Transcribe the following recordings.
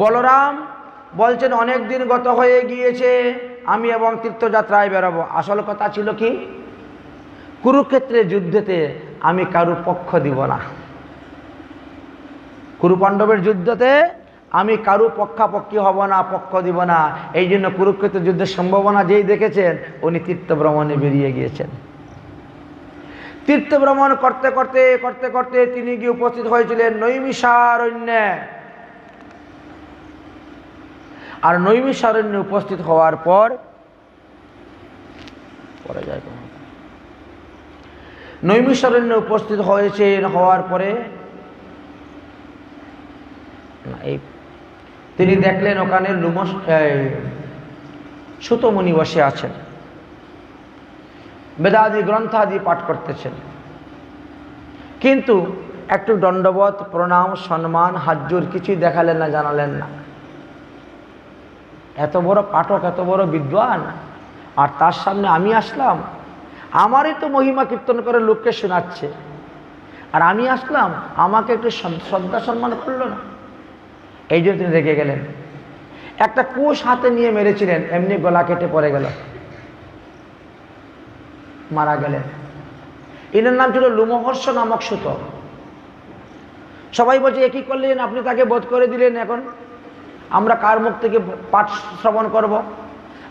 বলরাম বলছেন, অনেক দিন গত হয়ে গিয়েছে, আমি এবং তীর্থযাত্রায় বেরোবো। আসল কথা ছিল কি? কুরুক্ষেত্রের যুদ্ধেতে আমি কারু পক্ষ দিব না। কুরুপাণ্ডবের যুদ্ধতে আমি কারু পক্ষাপক্ষী হব না, পক্ষ দিব না। এই জন্য কুরুক্ষেত্র যুদ্ধের সম্ভাবনা যেই দেখেছেন, উনি তীর্থ ভ্রমণে বেরিয়ে গিয়েছেন। তীর্থ ভ্রমণ করতে করতে করতে করতে তিনি গিয়ে উপস্থিত হয়েছিলেন নৈমিষারণ্যে। আর নৈমিষারণ্যে উপস্থিত হওয়ার পর, পরে যায় উপস্থিত হয়েছে, হওয়ার পরে এই তিনি দেখলেন ওখানে লুমস সুতমণি বসে আছেন। বেদাদি গ্রন্থাদি পাঠ করতেছেন। কিন্তু একটু দণ্ডবত প্রণাম, সম্মান, হাজ্জুর কিছুই দেখালেন না, জানালেন না। এত বড় পাঠক, এত বড় বিদ্বান। আর তার সামনে আমি আসলাম। আমারই তো মহিমা কীর্তন করে লোককে শোনাচ্ছে। আর আমি আসলাম, আমাকে একটু শ্রদ্ধা সম্মান করল না। এই জন্য তিনি রেগে গেলেন। একটা কোষ হাতে নিয়ে মেরেছিলেন, এমনি গলা কেটে পড়ে গেল। মারা গেলেন। এনার নাম ছিল লুমহর্ষ নামক সুত সবাই বলছে একই করলেন? আপনি তাকে বোধ করে দিলেন এখন? আমরা কার মুখ থেকে পাঠ শ্রবণ করব।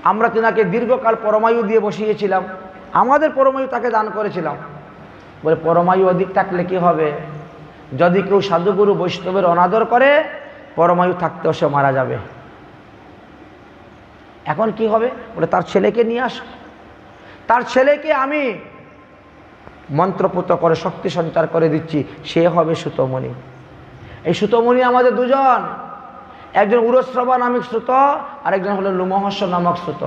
আমরা তিনাকে দীর্ঘকাল পরমায়ু দিয়ে বসিয়েছিলাম? আমাদের পরমায়ু তাকে দান করেছিলাম। বলে, পরমায়ু অধিক থাকলে কি হবে? যদি কেউ সাধুগুরু বৈষ্ণবের অনাদর করে, পরমায়ু থাকতেও সে মারা যাবে। এখন কি হবে? বলে, তার ছেলেকে নিয়ে আস। তার ছেলেকে আমি মন্ত্রপুত করে, শক্তি সঞ্চার করে দিচ্ছি। সে হবে সুতমণি। এই সুতমণি আমাদের দুজন। একজন উরশ্রবা নামক শ্রুত আর একজন হলো লুমহস্য নামক শ্রুত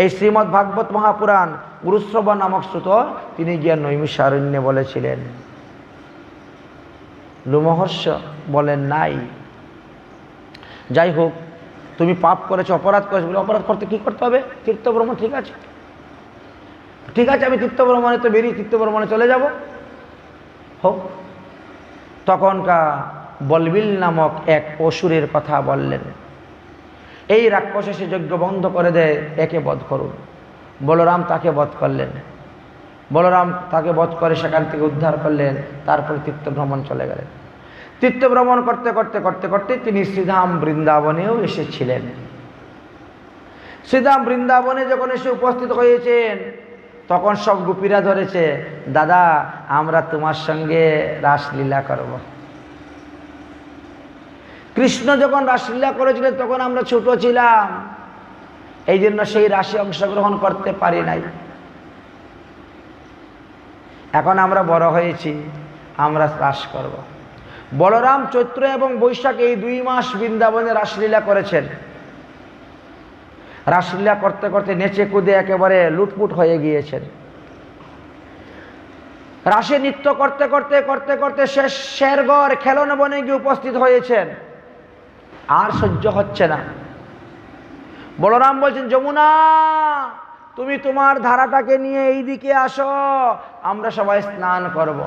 এই শ্রীমদ্ ভাগবত মহাপুরাণ গুরুশ্রবা নামক শ্রুত তিনি গিয়া নৈমিষারণ্যে বলেছিলেন, লুমহর্ষ বলেন নাই। যাই হোক, তুমি পাপ করেছ, অপরাধ করেছ, বলে অপরাধ করতে কি করতে হবে? তীর্থভ্রমণ ঠিক আছে। ঠিক আছে, আমি তীর্থভ্রমণে তো বেরিয়ে তীর্থভ্রমণে চলে যাব। হোক, তখনকার বলবিল নামক এক অসুরের কথা বললেন। এই রাক্ষস এসে যজ্ঞ বন্ধ করে দেয়, একে বধ করুন। বলরাম তাকে বধ করলেন। বলরাম তাকে বধ করে সেখান থেকে উদ্ধার করলেন, তারপরে তীর্থভ্রমণ চলে গেলেন। তীর্থভ্রমণ করতে করতে করতে করতে তিনি শ্রীধাম বৃন্দাবনেও এসেছিলেন। শ্রীধাম বৃন্দাবনে যখন এসে উপস্থিত হয়েছেন, তখন সব গুপিরা ধরেছে, দাদা, আমরা তোমার সঙ্গে রাসলীলা করব। কৃষ্ণ যখন রাসলীলা করেছিলেন, তখন আমরা ছোট ছিলাম। এই জন্য সেই রাশি অংশগ্রহণ করতে পারি নাই। এখন আমরা বড় হয়েছি, আমরা রাস করব। বলরাম, চৈত্র এবং বৈশাখ এই দুই মাস বৃন্দাবনে রাসলীলা করেছেন। রাসলীলা করতে করতে নেচে কুদে একেবারে লুটপুট হয়ে গিয়েছেন। রাসে নৃত্য করতে করতে করতে করতে শেষ শেরগড় খেলন বনে গিয়ে উপস্থিত হয়েছেন। আর সহ্য হচ্ছে না। বলরাম বলছেন, যমুনা, তুমি তোমার ধারাটাকে নিয়ে এই দিকে আসো, আমরা সবাই স্নান করব।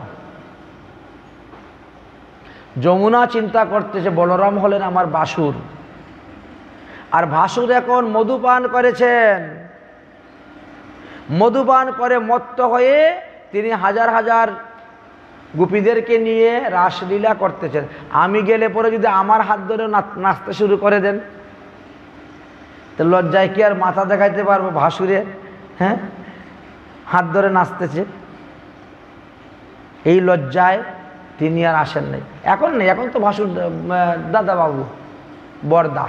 যমুনা চিন্তা করতেছে, বলরাম হলেন আমার বাসুর। আর ভাসুর এখন মধুপান করেছেন। মধুপান করে মত্ত হয়ে তিনি হাজার হাজার গোপীদেরকে নিয়ে রাসলীলা করতেছেন। আমি গেলে পরে যদি আমার হাত ধরে নাচতে শুরু করে দেন, তো লজ্জায় কি আর মাথা দেখাইতে পারব ভাসুরে? হ্যাঁ? হাত ধরে নাচতেছে। এই লজ্জায় তিনি আর আসেন নাই। এখন নেই, এখন তো ভাসুর দাদা বাবু বরদা।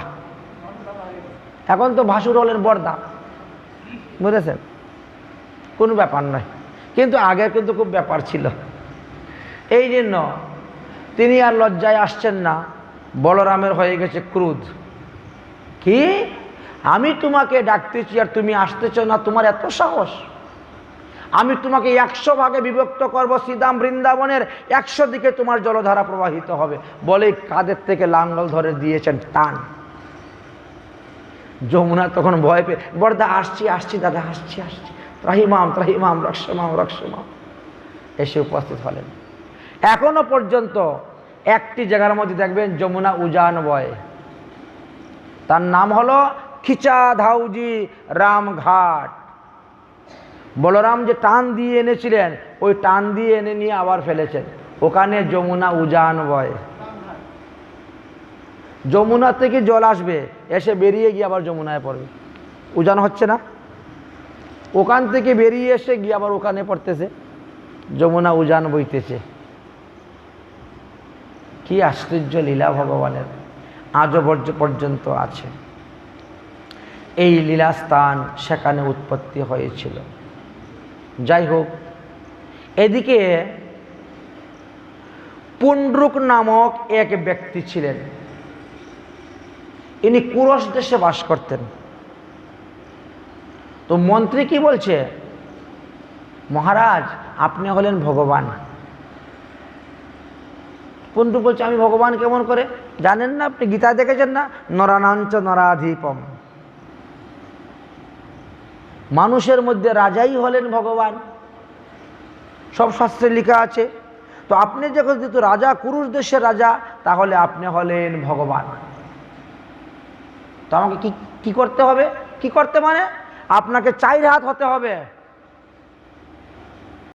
এখন তো ভাসুর হলেন বরদা। বুঝেছেন? কোনো ব্যাপার নয়। কিন্তু আগে কিন্তু খুব ব্যাপার ছিল। এই জন্য তিনি আর লজ্জায় আসছেন না। বলরামের হয়ে গেছে ক্রুধ। কি? আমি তোমাকে ডাকতেছি আর তুমি আসতেছ না, তোমার এত সাহস? আমি তোমাকে একশো ভাগে বিভক্ত করব শ্রীদাম বৃন্দাবনের, একশো দিকে তোমার জলধারা প্রবাহিত হবে। বলে কাদের থেকে লাঙ্গল ধরে দিয়েছেন টান। যমুনা তখন ভয় পেয়ে, বড়দা, আসছি আসছি দাদা, আসছি আসছি। ত্রাহিমাম ত্রাহিমাম রক্ষমাম রক্ষমাম এসে উপস্থিত হলেন। এখনও পর্যন্ত একটি জায়গার মধ্যে দেখবেন যমুনা উজান বয় তার নাম হলো খিচা ধাউজি রামঘাট। বলরাম যে টান দিয়ে এনেছিলেন, ওই টান দিয়ে এনে নিয়ে আবার ফেলেছেন। ওখানে যমুনা উজান বয় যমুনা থেকে জল আসবে, এসে বেরিয়ে গিয়ে আবার যমুনায় পড়বে। উজান হচ্ছে না? ওখান থেকে বেরিয়ে এসে গিয়ে আবার ওখানে পড়তেছে। যমুনা উজান বইতেছে। কি আশ্চর্য লীলা ভগবানের? আজও পর্যন্ত আছে। এই লীলাস্থান সেখানে উৎপত্তি হয়েছিল। যাই হোক, এদিকে পুণ্ড্রুক নামক এক ব্যক্তি ছিলেন। ইনি কুরস দেশে বাস করতেন। তো মন্ত্রী কি বলছে? মহারাজ, আপনি হলেন ভগবান। পুণ্ড্রুক বলছে, আমি ভগবান কেমন করে? জানেন না আপনি, গীতা দেখেছেন না? নরানাঞ্চ নরাধীপম। মানুষের মধ্যে রাজাই হলেন ভগবান। সব শাস্ত্রে লেখা আছে। তো আপনি যখন যেহেতু রাজা কুরুষ দেশের রাজা, তাহলে আপনি হলেন ভগবান। তো আমাকে কি কি করতে হবে? কি করতে মানে? আপনাকে চাই হাত হতে হবে।